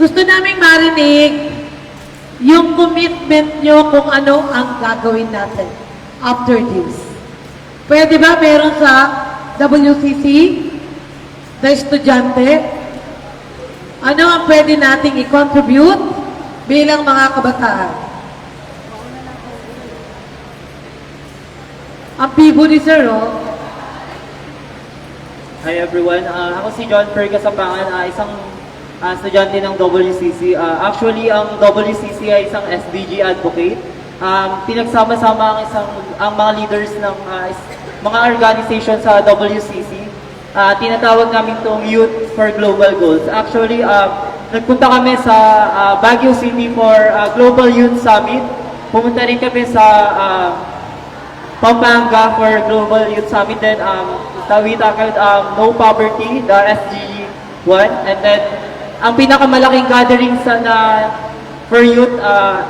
Gusto naming marinig yung commitment nyo kung ano ang gagawin natin after this. Pwede ba meron sa WCC na estudyante? Ano ang pwede nating i-contribute bilang mga kabataan? Ang pibo ni Sir, oh. Hi everyone, Ah, ako si John Fer Kasampangan, ah, isang ah, estudyante ng WCC. Ah, actually, ang WCC ay isang SDG advocate. Um, pinagsama-sama ang isang ang mga leaders ng is- mga organization sa WCC. Ah, tinatawag namin itong Youth for Global Goals. Actually, ah, nagpunta kami sa ah, Baguio City for ah, Global Youth Summit. Pumunta rin kami sa ah, Pampanga for Global Youth Summit. Then, um, we tackled um, No Poverty, the SDG 1. And then, ang pinakamalaking gathering sa na for youth, uh,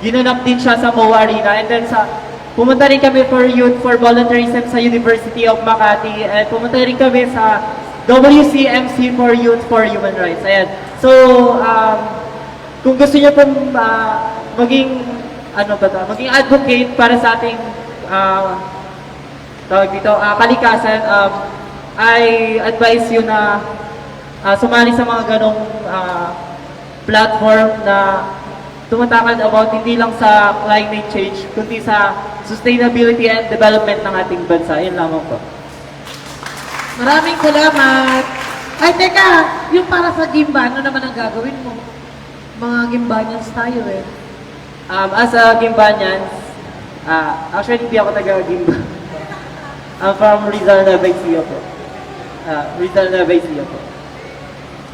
ginanap din siya sa MOA Arena. And then, sa pumunta rin kami for youth for volunteerism sa University of Makati. And pumunta rin kami sa WCMC for Youth for Human Rights. Ayan. So, um, kung gusto niyo pong ah, maging ano ba to, maging advocate para sa ating ah, tawag dito, ah, kalikasan, um, I advise you na ah, sumali sa mga ganong ah, platform na tumatakad about hindi lang sa climate change, kundi sa sustainability and development ng ating bansa. Yun lamang po. Maraming salamat. Ay, teka, yung para sa Gimba, ano naman ang gagawin mo? Mga Gimbanyans tayo eh. Um, as a Gimbanyans, ah, actually hindi ako taga-Gimba. I'm from Rizal Nueva Ecija po. Ah, Rizal Nueva Ecija po.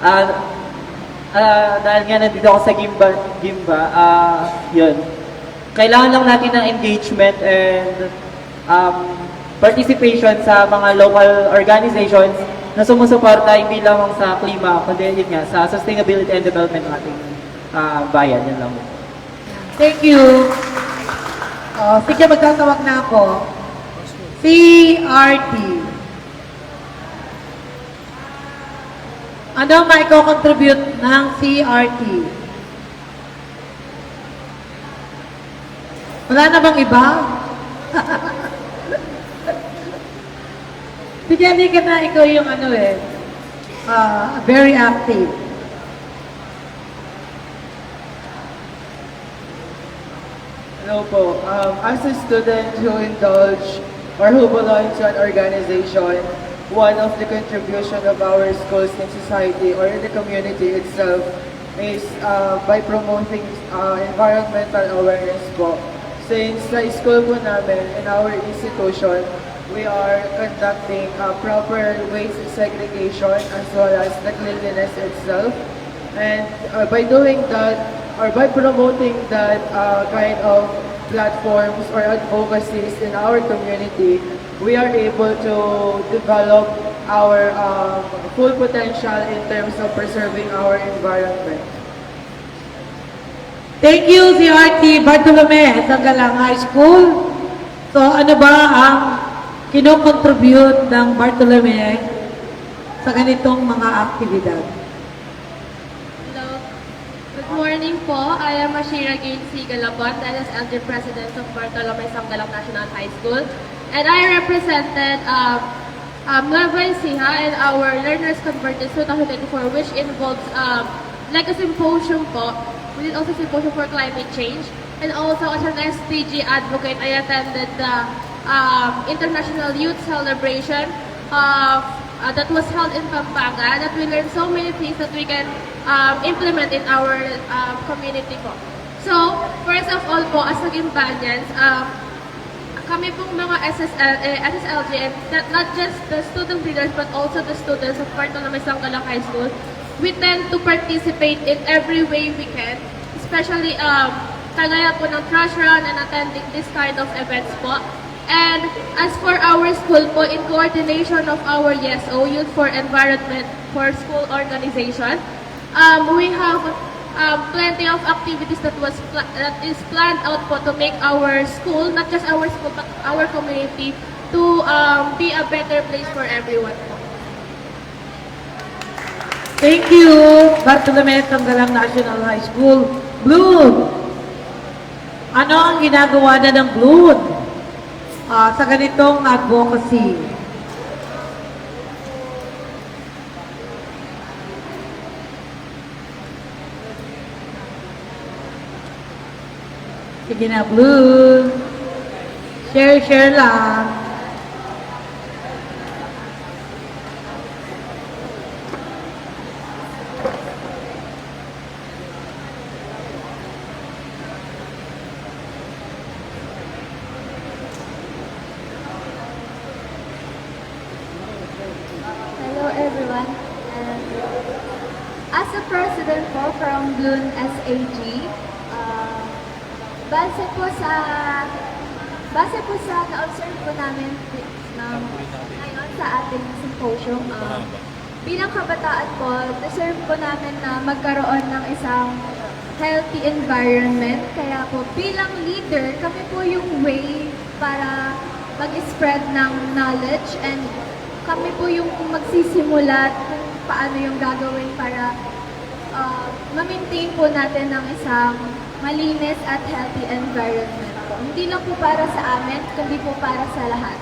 Ah, ah, dahil nga nandito ako sa Gimba, Gimba, ah, yun. Kailangan lang natin ng engagement and um, participation sa mga local organizations na sumusuporta hindi lamang sa klima, kundi yun nga, sa sustainability and development ng ating ah, bayan. Yan lang. Thank you. Oh, sige, magtatawag na ako. CRT. Ano ang maiko-contribute ng CRT? Wala na bang iba? Sige, halika na ikaw yung ano eh, ah, very active. Hello po. Um, as a student who indulge or who belongs to an organization, one of the contribution of our schools in society or in the community itself is uh, by promoting uh, environmental awareness po. Since sa school po namin, in our institution, we are conducting uh, proper waste segregation as well as the cleanliness itself. And uh, by doing that, or by promoting that uh, kind of platforms or advocacies in our community, we are able to develop our um, full potential in terms of preserving our environment. Thank you, CRT Bartolome sa Galang High School. So, ano ba ang kinocontribute ng Bartolome sa ganitong mga aktibidad? Hello. Good morning po. I am Ashira Gain C. Galapon, NSLG President of Bartolome Sangalang National High School. And I represented um, um, Nueva and our Learners Converted 2024, which involves um, like a symposium po. We did also symposium for climate change. And also as an SDG advocate, I attended the um, International Youth Celebration of uh, that was held in Pampanga that we learned so many things that we can um, implement in our um, community po. So, first of all po, as naging Banyans, um, kami pong mga SSL, eh, SSLG, and not, not just the student leaders but also the students of Bartolome Sangalang High School, we tend to participate in every way we can, especially um, kagaya po ng trash run and attending this kind of events po. And as for our school po, in coordination of our YESO, Youth for Environment for School Organization, um, we have um, plenty of activities that was that is planned out po to make our school, not just our school, but our community, to um, be a better place for everyone. Thank you, Bartolome Tanggalang National High School. Blood! Ano ang ginagawa na ng Blood ah, sa ganitong advocacy? Sige na, blue. Share, share lang. Hello everyone. And as a president po from Bloon SAG, uh, base po sa base po sa na-observe po namin ng ngayon sa ating symposium, uh, bilang kabataan po, deserve po namin na magkaroon ng isang healthy environment. Kaya po, bilang leader, kami po yung way para mag-spread ng knowledge and kami po yung magsisimula kung paano yung gagawin para uh, ma-maintain po natin ng isang malinis at healthy environment po. Hindi lang po para sa amin, kundi po para sa lahat.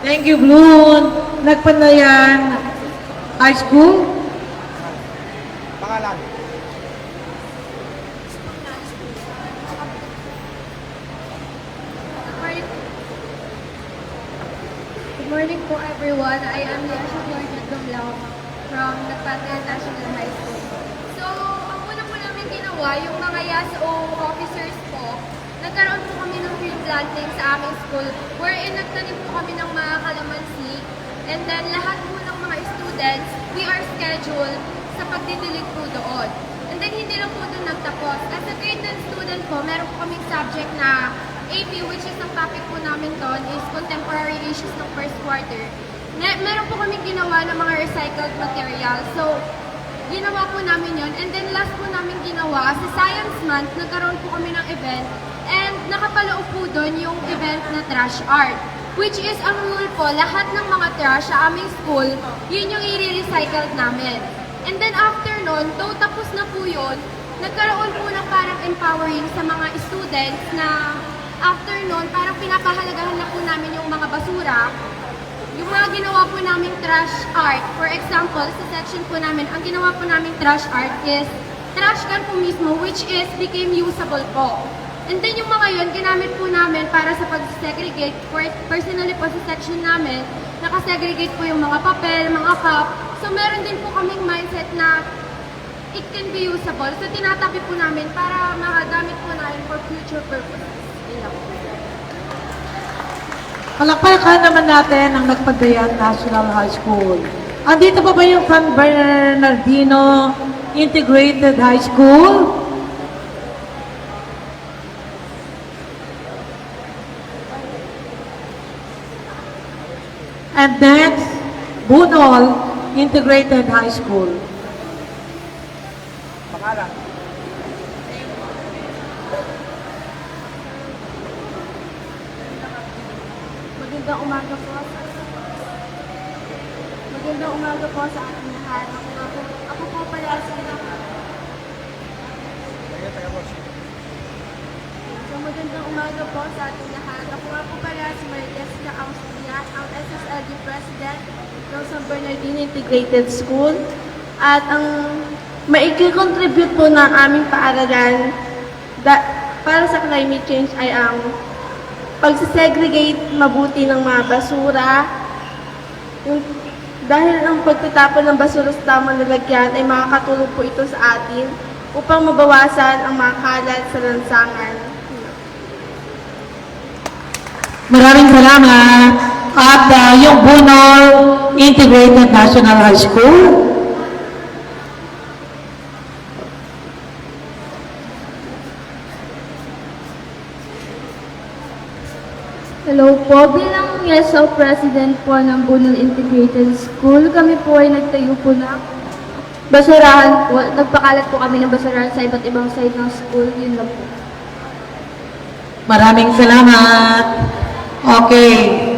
Thank you, Bloon. Nagpanayan High School. Pangalan. Good morning. Good morning po everyone. I am Yasha Dumlao from Nagpatay National High School. So, ang una po namin ginawa, yung mga YASO officers po, nagkaroon po kami ng tree planting sa aming school wherein nagtanim po kami ng mga kalamansi and then lahat po ng mga students, we are scheduled sa pagdidilig po doon. And then hindi lang po doon nagtapos. As a grade 10 student po, meron po kaming subject na AP which is ang topic po namin doon is contemporary issues ng first quarter. Na, meron po kaming ginawa ng mga recycled material. So, ginawa po namin yon And then last po namin ginawa, sa Science Month, nagkaroon po kami ng event. And nakapaloob po doon yung event na trash art. Which is, ang rule po, lahat ng mga trash sa aming school, yun yung i-recycle namin. And then after nun, though tapos na po yun, nagkaroon po ng parang empowering sa mga students na after nun, parang pinapahalagahan na po namin yung mga basura yung mga ginawa po naming trash art, for example, sa section po namin, ang ginawa po naming trash art is trash can po mismo, which is became usable po. And then yung mga yun, ginamit po namin para sa pag-segregate. Personally po sa section namin, nakasegregate po yung mga papel, mga cup. So meron din po kaming mindset na it can be usable. So tinatabi po namin para makagamit po namin for future purposes. Yun lang po. Palakpakan naman natin ang Nagpadayan National High School. Andito pa ba yung San Bernardino Integrated High School? And next, Bunol Integrated High School. Pangalan. Magandang umaga po. Magandang umaga po sa ating lahat. Ako, ako po pala si So, magandang umaga po sa ating lahat. Ako nga po pala si Marites na Austin, ang SSLD President ng San Bernardino Integrated School. At ang maiki-contribute po ng aming paaralan da- para sa climate change ay ang pagsisegregate mabuti ng mga basura. Yung, dahil ang pagtatapon ng basura sa tamang lalagyan ay makakatulong po ito sa atin upang mabawasan ang mga kalat sa lansangan. Maraming salamat. At ah, yung Bunol Integrated National High School. Po, bilang YESO President po ng Bunol Integrated School, kami po ay nagtayo po ng basurahan po. Nagpakalat po kami ng basurahan sa iba't ibang side ng school. Yun lang po. Maraming salamat. Okay.